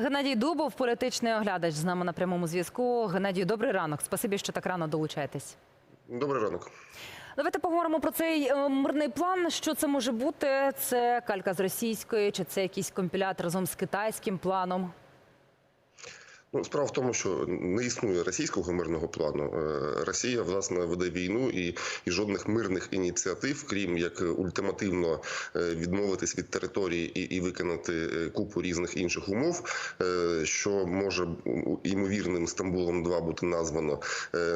Геннадій Дубов, політичний оглядач з нами на прямому зв'язку. Геннадій, добрий ранок. Спасибі, що так рано долучаєтесь. Добрий ранок. Давайте поговоримо про цей е, мирний план. Що це може бути? Це калька з російської, чи це якийсь компілят разом з китайським планом? Ну, справа в тому, що не існує російського мирного плану. Е, Росія власне веде війну і, і жодних мирних ініціатив, крім як ультимативно е, відмовитись від території і, і виконати е, купу різних інших умов, що може ймовірним Стамбулом 2 бути названо,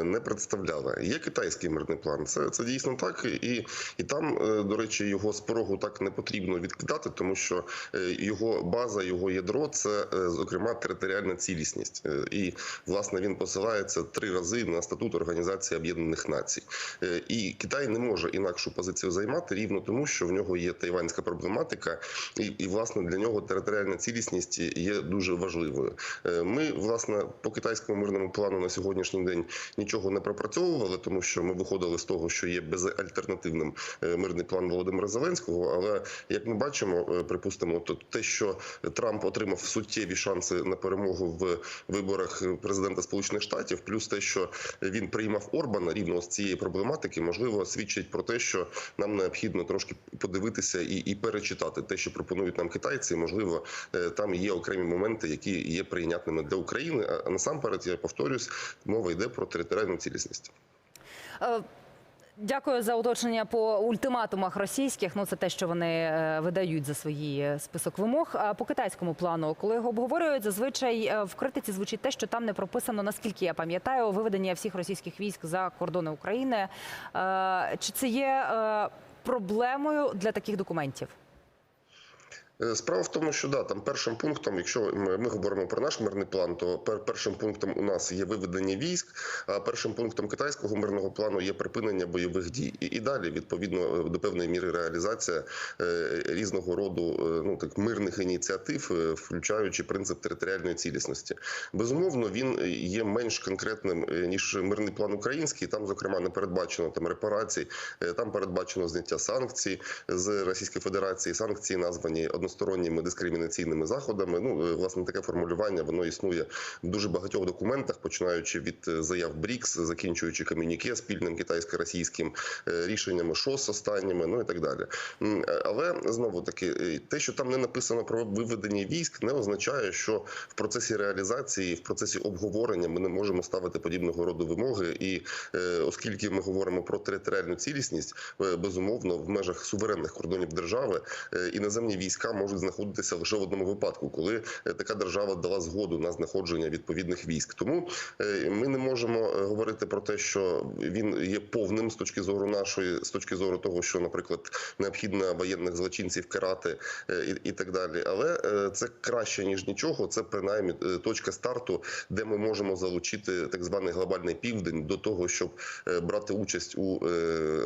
не представляла. Є китайський мирний план. Це, це дійсно так, і, і там, до речі, його з порогу так не потрібно відкидати, тому що його база, його ядро це зокрема територіальна цілісність. Е, І власне він посилається три рази на статут Організації Об'єднаних Націй. Е, І Китай не може інакшу позицію займати рівно тому, що в нього є тайванська проблематика, і, і власне для нього територіальна цілісність є дуже важливою. Е, Ми власне по китайському мирному плану на сьогоднішній день нічого не пропрацьовували, тому що ми виходили з того, що є безальтернативним мирний план Володимира Зеленського. Але як ми бачимо, припустимо, то те, що Трамп отримав суттєві шанси на перемогу в виборах президента Сполучених Штатів, плюс те, що він приймав Орбана рівно з цієї проблематики, можливо, свідчить про те, що нам необхідно трошки подивитися і, і перечитати те, що пропонують нам китайці. Можливо, е, там є окремі моменти, які є прийнятними для України. А насамперед, я повторюсь, мова йде про територіальну цілісність. Дякую за уточнення по ультиматумах російських. Ну це те, що вони е, видають за свої е, список вимог. А по китайському плану, коли його обговорюють, зазвичай е, в критиці звучить те, що там не прописано, наскільки я пам'ятаю, виведення всіх російських військ за кордони України. Чи це є проблемою для таких документів? Е, Справа в тому, що да, там першим пунктом, якщо ми, ми говоримо про наш мирний план, то пер, першим пунктом у нас є виведення військ, а першим пунктом китайського мирного плану є припинення бойових дій. І, і далі, відповідно, до певної міри реалізація е, різного роду е, ну так мирних ініціатив, е, включаючи принцип територіальної цілісності. Безумовно, він є менш конкретним е, ніж мирний план український. Там, зокрема, не передбачено там репарацій, е, там передбачено зняття санкцій з Російської Федерації. Санкції названі односторонніми дискримінаційними заходами. Ну е, власне таке формулювання воно існує в дуже багатьох документах, починаючи від е, заяв БРІКС, закінчуючи комюніке спільним китайсько-російським е, рішеннями ШОС останніми, ну і так далі. Але знову таки, те, що там не написано про виведення військ, не означає, що в процесі реалізації, в процесі обговорення ми не можемо ставити подібного роду вимоги. І оскільки ми говоримо про територіальну цілісність, безумовно, в межах суверенних кордонів держави іноземні війська можуть знаходитися лише в одному випадку, коли е, така держава дала згоду на знаходження відповідних військ. Тому е, ми не можемо е, говорити про те, що він є повним з точки зору нашої, з точки зору того, що, наприклад, необхідно воєнних злочинців карати і, і так далі. Але це краще ніж нічого. Це принаймні точка старту, де ми можемо залучити так званий глобальний південь до того, щоб брати участь у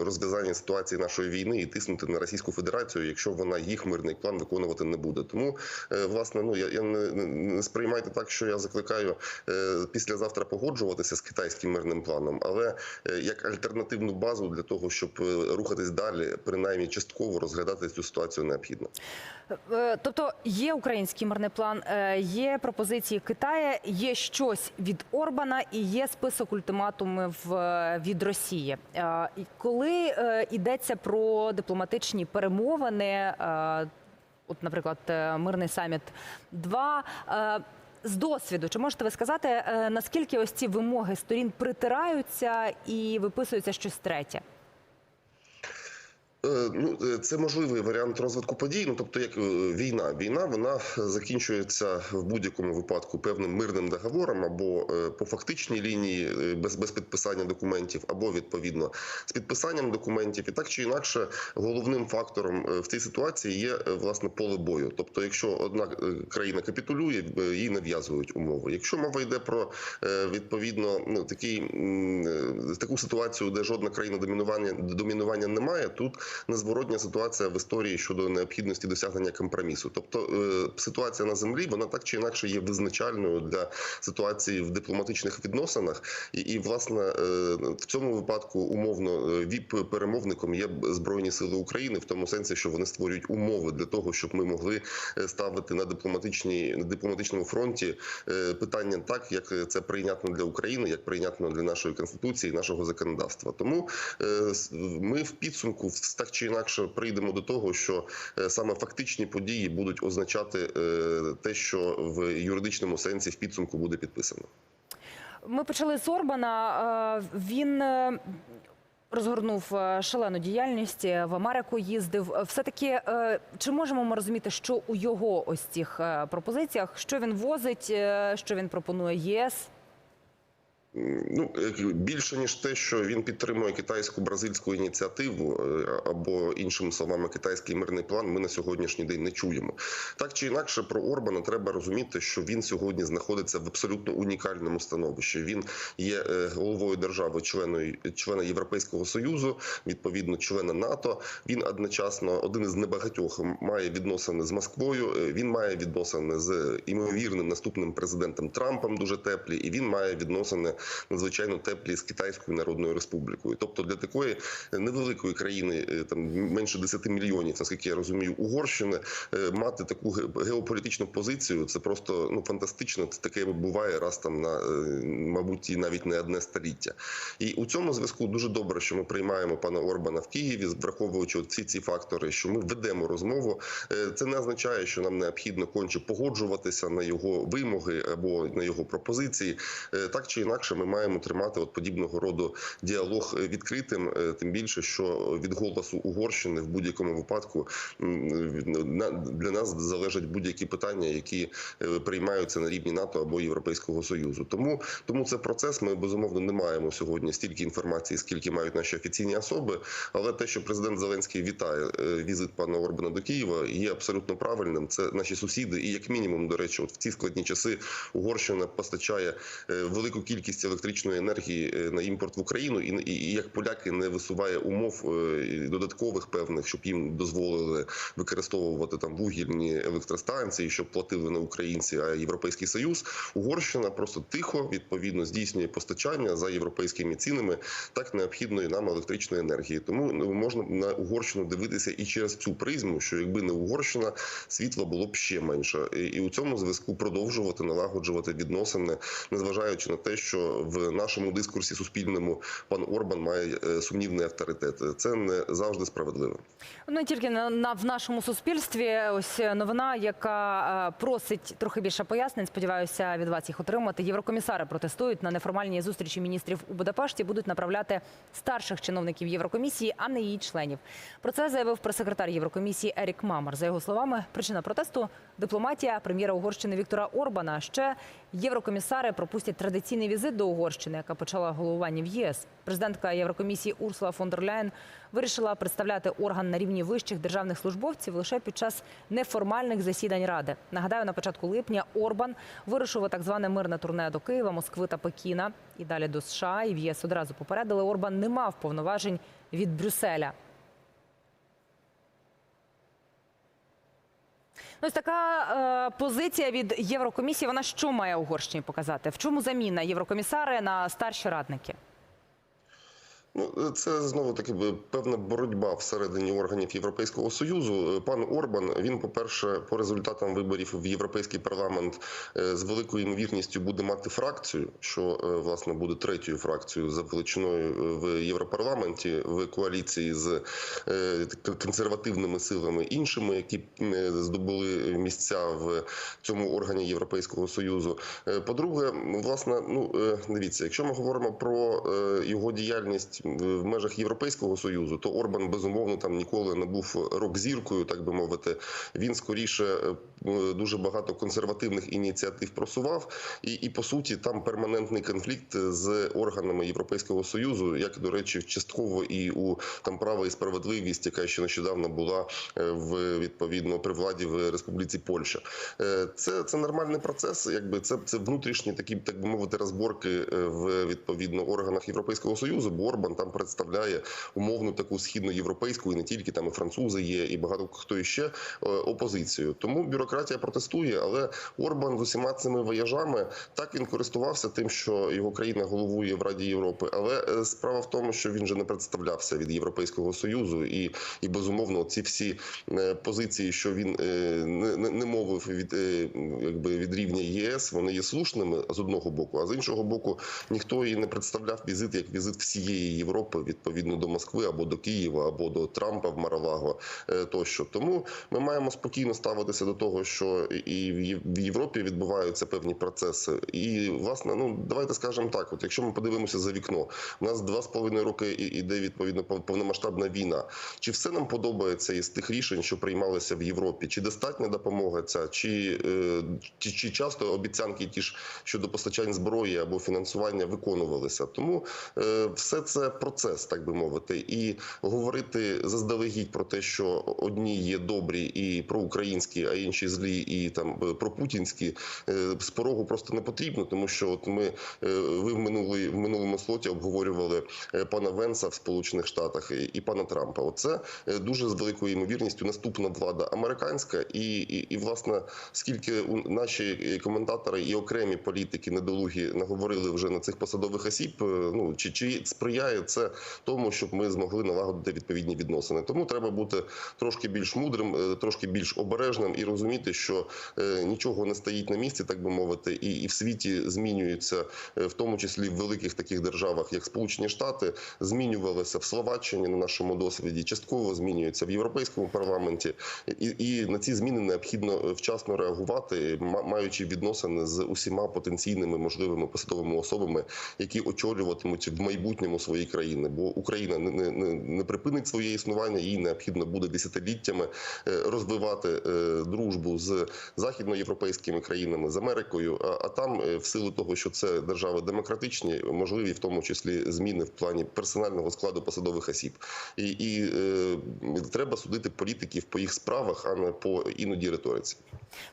розв'язанні ситуації нашої війни і тиснути на Російську Федерацію, якщо вона їх мирний план виконувати не буде. Тому е, власне, ну я, я не, не, сприймайте так, що я закликаю е, післязавтра погоджуватися з китайським мирним планом, але е, як альтернативну базу для того, щоб рухатись далі, принаймні частково розглядати цю ситуацію необхідно. Тобто є український мирний план, є пропозиції Китаю, є щось від Орбана і є список ультиматумів від Росії. Коли йдеться про дипломатичні перемовини, от, наприклад, е, мирний саміт 2 е, з досвіду, чи можете ви сказати, е, наскільки ось ці вимоги сторін притираються і виписується щось третє? Е, Ну, е, це можливий варіант розвитку подій. Ну тобто, як е, війна, війна вона закінчується в будь-якому випадку певним мирним договором або по фактичній лінії без, без підписання документів, або відповідно з підписанням документів, і так чи інакше, головним фактором в цій ситуації є власне поле бою. Тобто, якщо одна країна капітулює, їй нав'язують умови. Якщо мова йде про відповідно ну такий таку ситуацію, де жодна країна домінування домінування немає, тут незворотня ситуація в історії щодо необхідності досягнення компромісу. Тобто е, ситуація на землі вона так чи інакше є визначальною для ситуації в дипломатичних відносинах, і, і власне е, в цьому випадку умовно е, віп перемовником є збройні сили України в тому сенсі, що вони створюють умови для того, щоб ми могли ставити на дипломатичній на дипломатичному фронті питання так, як це прийнятно для України, як прийнятно для нашої конституції, нашого законодавства. Тому ми в підсумку в- так чи інакше прийдемо до того, що е, саме фактичні події будуть означати е, те, що в юридичному сенсі в підсумку буде підписано. Ми почали з Орбана. Е, Він розгорнув шалену діяльність в Америку. Їздив. Все таки, чи можемо ми розуміти, що у його ось цих пропозиціях, що він возить, що він пропонує ЄС? Ну більше ніж те, що він підтримує китайську бразильську ініціативу, е, або іншими словами, китайський мирний план. Ми на сьогоднішній день не чуємо. Так чи інакше, про Орбана треба розуміти, що він сьогодні знаходиться в абсолютно унікальному становищі. Він є е, головою держави, членою члена Європейського союзу, відповідно члена НАТО. Він одночасно один із небагатьох має відносини з Москвою. е, Він має відносини з імовірним наступним президентом Трампом, дуже теплі, і він має відносини надзвичайно теплі з Китайською Народною Республікою. Тобто для такої невеликої країни, е, там менше 10 мільйонів, наскільки я розумію, Угорщини е, мати таку геополітичну позицію, це просто ну фантастично. Це таке буває раз там на е, мабуть і навіть не одне століття. І у цьому зв'язку дуже добре, що ми приймаємо пана Орбана в Києві, враховуючи всі ці фактори, що ми ведемо розмову. Це не означає, що нам необхідно конче погоджуватися на його вимоги або на його пропозиції. Так чи інакше, ми маємо тримати от подібного роду діалог е, відкритим, е, тим більше, що від голосу Угорщини в будь-якому випадку для нас залежать будь-які питання, які е, приймаються на рівні НАТО або Європейського союзу. Тому тому це процес. Ми безумовно не маємо сьогодні стільки інформації, скільки мають наші офіційні особи. Але те, що президент Зеленський вітає візит пана Орбана до Києва, є абсолютно правильним. Це наші сусіди, і як мінімум, до речі, от в ці складні часи Угорщина постачає велику кількість електричної енергії е, на імпорт в Україну, і, і, як поляки не висуває умов е, додаткових певних, щоб їм дозволили використовувати там вугільні електростанції, щоб платили не українці, а європейський союз. Угорщина просто тихо відповідно здійснює постачання за європейськими цінами так необхідної нам електричної енергії. Тому ну, можна на Угорщину дивитися і через цю призму, що якби не Угорщина, світла було б ще менше, і у цьому зв'язку продовжувати налагоджувати відносини, незважаючи на те, що в нашому дискурсі суспільному пан Орбан має е, сумнівний авторитет. Це не завжди справедливо. Не тільки на, на в нашому суспільстві. Ось новина, яка е, просить трохи більше пояснень. Сподіваюся, від вас їх отримати. Єврокомісари протестують на неформальній зустрічі міністрів у Будапешті. Будуть направляти старших чиновників Єврокомісії, а не її членів. Про це заявив прес-секретар Єврокомісії Ерік Мамер. За його словами, причина протесту дипломатія прем'єра Угорщини Віктора Орбана. Ще єврокомісари пропустять традиційний візит до Угорщини, яка почала головування в ЄС. Президентка Єврокомісії Урсула фон дер Ляєн вирішила представляти орган на рівні вищих державних службовців лише під час неформальних засідань ради. Нагадаю, на початку липня Орбан вирушив так зване мирне турне до Києва, Москви та Пекіна і далі до США. І в ЄС одразу попередили, Орбан не мав повноважень від Брюсселя. Ось така е, позиція від Єврокомісії. Вона що має Угорщині показати? В чому заміна єврокомісари на старші радники? Ну, це знову таки певна боротьба всередині органів Європейського союзу. Е, Пан Орбан він, по-перше, по результатам виборів в європейський парламент е, з великою ймовірністю буде мати фракцію, що е, власне буде третьою фракцією за величиною е, в Європарламенті в коаліції з е, консервативними силами іншими, які е, здобули місця в цьому органі Європейського союзу. Е, По-друге, власне, ну е, дивіться, якщо ми говоримо про е, його діяльність в межах Європейського союзу, то Орбан безумовно там ніколи не був рок-зіркою, так би мовити. Він скоріше е, дуже багато консервативних ініціатив просував, і, і по суті там перманентний конфлікт з органами Європейського союзу, як до речі, частково і у там право і справедливість, яка ще нещодавно була е, в відповідно при владі в Республіці Польща. Е, Це, це нормальний процес, якби це, це внутрішні такі, так би мовити, розборки в відповідно органах Європейського союзу. Бо Орбан Орбан там представляє умовну таку східноєвропейську і не тільки там і французи є, і багато хто іще е, опозицію. Тому бюрократія протестує, але Орбан з усіма цими вояжами так він користувався тим, що його країна головує в Раді Європи. Але е, справа в тому, що він же не представлявся від Європейського союзу, і, і безумовно ці всі е, позиції, що він не, не, не мовив від якби від рівня ЄС, вони є слушними з одного боку, а з іншого боку, ніхто і не представляв візит як візит всієї Європи відповідно до Москви або до Києва, або до Трампа в Маралаго е, тощо. Тому ми маємо спокійно ставитися до того, що і в Європі відбуваються певні процеси. І власне, ну давайте скажемо так: от якщо ми подивимося за вікно, у нас два з половиною роки іде відповідно повномасштабна війна. Чи все нам подобається із тих рішень, що приймалися в Європі? Чи достатня допомога ця, чи, е, чи, чи часто обіцянки ті ж щодо постачань зброї або фінансування виконувалися? Тому е, все це процес, так би мовити, і говорити заздалегідь про те, що одні є добрі і проукраїнські, а інші злі, і там е, пропутінські е, з порогу просто не потрібно, тому що от ми е, ви в минулий слоті обговорювали е, пана Венса в Сполучених Штатах і, пана Трампа. Оце е, дуже з великою ймовірністю наступна влада американська, і, і, і власне скільки у- наші е, коментатори і окремі політики недолугі наговорили вже на цих посадових осіб. Ну чи, чи сприяє це тому, щоб ми змогли налагодити відповідні відносини? Тому треба бути трошки більш мудрим, трошки більш обережним і розуміти, що нічого не стоїть на місці, так би мовити, і, і в світі змінюються, е, в тому числі в великих таких державах, як Сполучені Штати, змінювалися в Словаччині на нашому досвіді, частково змінюються в європейському парламенті, і, і на ці зміни необхідно е, вчасно реагувати, ма- маючи відносини з усіма потенційними можливими посадовими особами, які очолюватимуть в майбутньому свої країни. Бо Україна не, не, не, припинить своє існування, їй необхідно буде десятиліттями е, розвивати е, дружбу з західноєвропейськими країнами з Америкою. А, а там, в силу того, що це держави демократичні, можливі в тому числі зміни в плані персонального складу посадових осіб. І, і е, треба судити політиків по їх справах, а не по іноді риториці.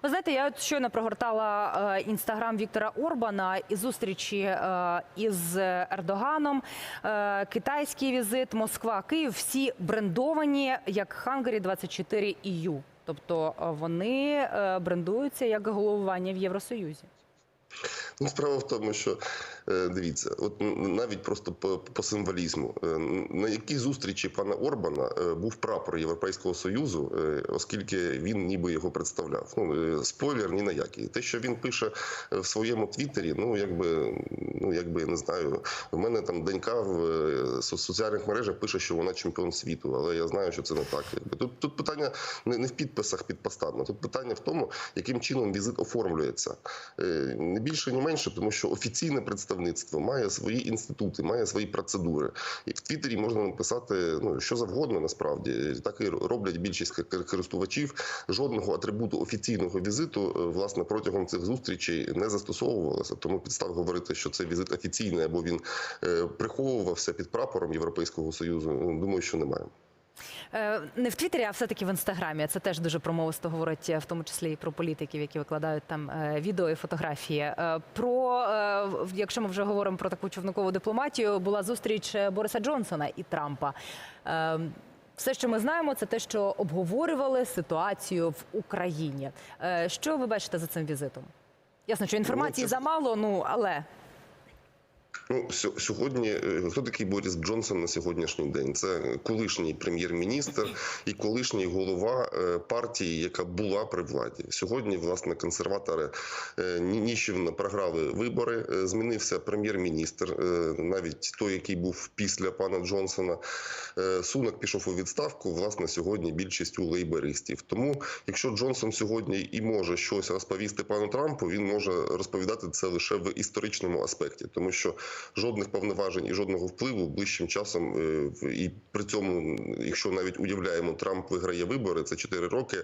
Ви знаєте, я от щойно прогортала е, інстаграм Віктора Орбана і зустрічі е, із Ердоганом, е, китайський візит, Москва, Київ. Всі брендовані як Hungary 24 EU. Тобто вони брендуються як головування в Євросоюзі. Ну, справа в тому, що е, дивіться, от навіть просто по, по символізму, е, на якій зустрічі пана Орбана е, був прапор Європейського союзу, оскільки він ніби його представляв. Ну спойлер ні на який. Те, що він пише в своєму твіттері, ну якби ну якби я не знаю. У мене там донька в соціальних мережах пише, що вона чемпіон світу, але я знаю, що це не так. Тут тут питання не, в підписах під постами. Тут питання в тому, яким чином візит оформлюється. Не більше, ні менше, тому що офіційне представництво має свої інститути, має свої процедури. І в Твіттері можна написати ну що завгодно, насправді так і роблять більшість користувачів. Жодного атрибуту офіційного візиту е, власне протягом цих зустрічей не застосовувалося. Тому підстав говорити, що це візит офіційний або він е, приховувався під прапором Європейського союзу. ну, Думаю, що немає. Е, Не в Твіттері, а все-таки в інстаграмі. Це теж дуже промовисто говорить, е, в тому числі і про політиків, які викладають там е, відео і фотографії. Про якщо ми вже говоримо про таку човникову дипломатію, була зустріч Бориса Джонсона і Трампа. Все, що ми знаємо, це те, що обговорювали ситуацію в Україні. Що ви бачите за цим візитом? Ясно, що інформації Ну, замало, ну але Ну, сьо- сьогодні е, хто такий Борис Джонсон на сьогоднішній день? Це колишній прем'єр-міністр і колишній голова е, партії, яка була при владі. Сьогодні, власне, консерватори е, ні- програли вибори. Змінився прем'єр-міністр, навіть той, який був після пана Джонсона. Сунак пішов у відставку. Власне, сьогодні більшість у лейбористів. Тому, якщо Джонсон сьогодні і може щось розповісти пану Трампу, він може розповідати це лише в історичному аспекті, тому що жодних повноважень і жодного впливу ближчим часом е, і при цьому, якщо навіть уявляємо, Трамп виграє вибори, це 4 роки.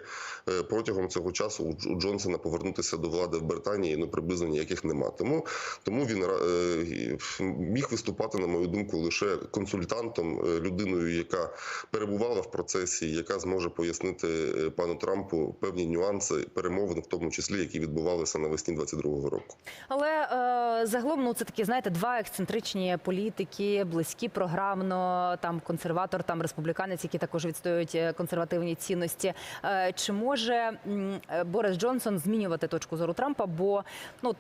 е, Протягом цього часу у Джонсона повернутися до влади в Британії ну приблизно ніяких нема. Тому тому він е, міг виступати, на мою думку, лише консультантом, людиною, яка перебувала в процесі, яка зможе пояснити пану Трампу певні нюанси перемовин, в тому числі які відбувалися навесні 22-го року. Але е, загалом ну це такі, знаєте, два ексцентричні політики, близькі програмно, там консерватор, там республіканець, які також відстоюють е, консервативні цінності. Е, Чи може е, Борис Джонсон змінювати точку зору Трампа? Бо ну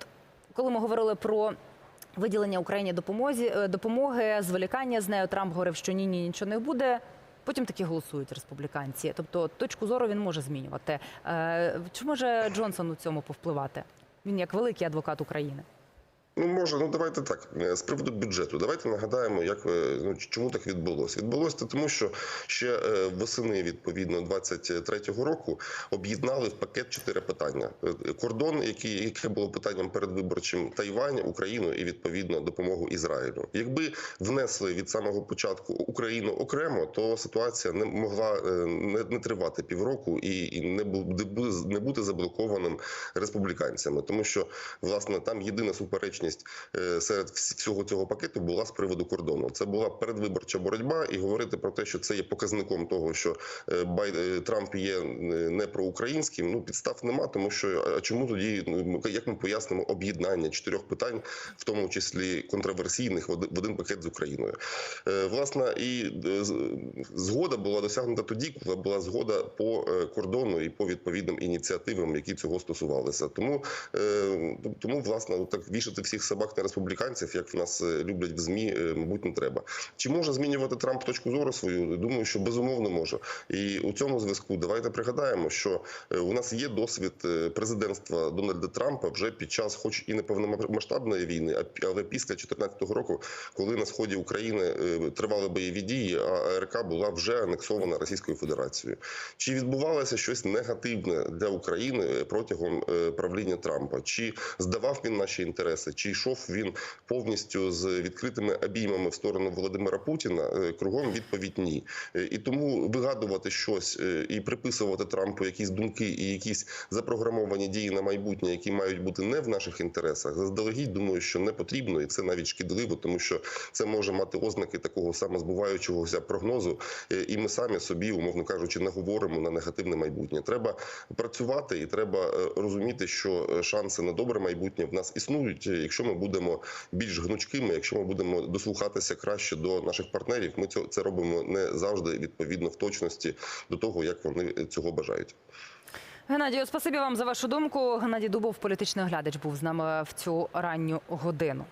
коли ми говорили про виділення Україні допомозі допомоги, зволікання з нею, Трамп говорив, що ні, ні, нічого не буде. Потім таки голосують республіканці. Тобто точку зору він може змінювати. Чи може Джонсон у цьому повпливати? Він як великий адвокат України. Ну, може, ну давайте так. Е, З приводу бюджету, давайте нагадаємо, як е, ну чому так відбулося. Відбулося тому, що ще е, восени відповідно 23-го року об'єднали в пакет чотири питання: кордон, який яке було питанням передвиборчим, Тайвань, Україну і відповідно допомогу Ізраїлю. Якби внесли від самого початку Україну окремо, то ситуація не могла не, не тривати півроку і, не не бути заблокованим республіканцями, тому що власне там єдина суперечність е, серед всього цього пакету була з приводу кордону. Це була передвиборча боротьба, і говорити про те, що це є показником того, що е, е, Трамп є не проукраїнським. Ну підстав нема, тому що а чому тоді ну, як ми пояснимо об'єднання чотирьох питань, в тому числі контроверсійних, в один- пакет з Україною. Власне, і згода була досягнута тоді, коли була згода по кордону і по відповідним ініціативам, які цього стосувалися. Тому тому власне так вішати всіх собак на республіканців, як в нас е, люблять в змі, е, мабуть, не треба. Чи може змінювати Трамп точку зору свою? Думаю, що безумовно може. І у цьому зв'язку давайте пригадаємо, що е, у нас є досвід президентства Дональда Трампа вже під час, хоч і не повномасштабної війни, а після 2014 року, коли на сході України тривали бойові дії, а АРК була вже анексована Російською Федерацією. Чи відбувалося щось негативне для України протягом правління Трампа? Чи здавав він наші інтереси? Чи йшов він повністю з відкритими обіймами в сторону Володимира Путіна? Е, Кругом відповідь ні. Е, І тому вигадувати щось е, і приписувати Трампу якісь думки і якісь запрограмовані дії на майбутнє, які мають бути не в наших інтересах, заздалегідь думаю, що не потрібно, і це навіть шкідливо, тому що це може мати ознаки такого самозбуваючогося прогнозу, і ми самі собі, умовно кажучи, наговоримо на негативне майбутнє. Треба працювати і треба розуміти, що шанси на добре майбутнє в нас існують, якщо ми будемо більш гнучкими, якщо ми будемо дослухатися краще до наших партнерів. Ми це робимо не завжди відповідно в точності до того, як вони цього бажають. Геннадію, спасибі вам за вашу думку. Геннадій Дубов, політичний оглядач, був з нами в цю ранню годину.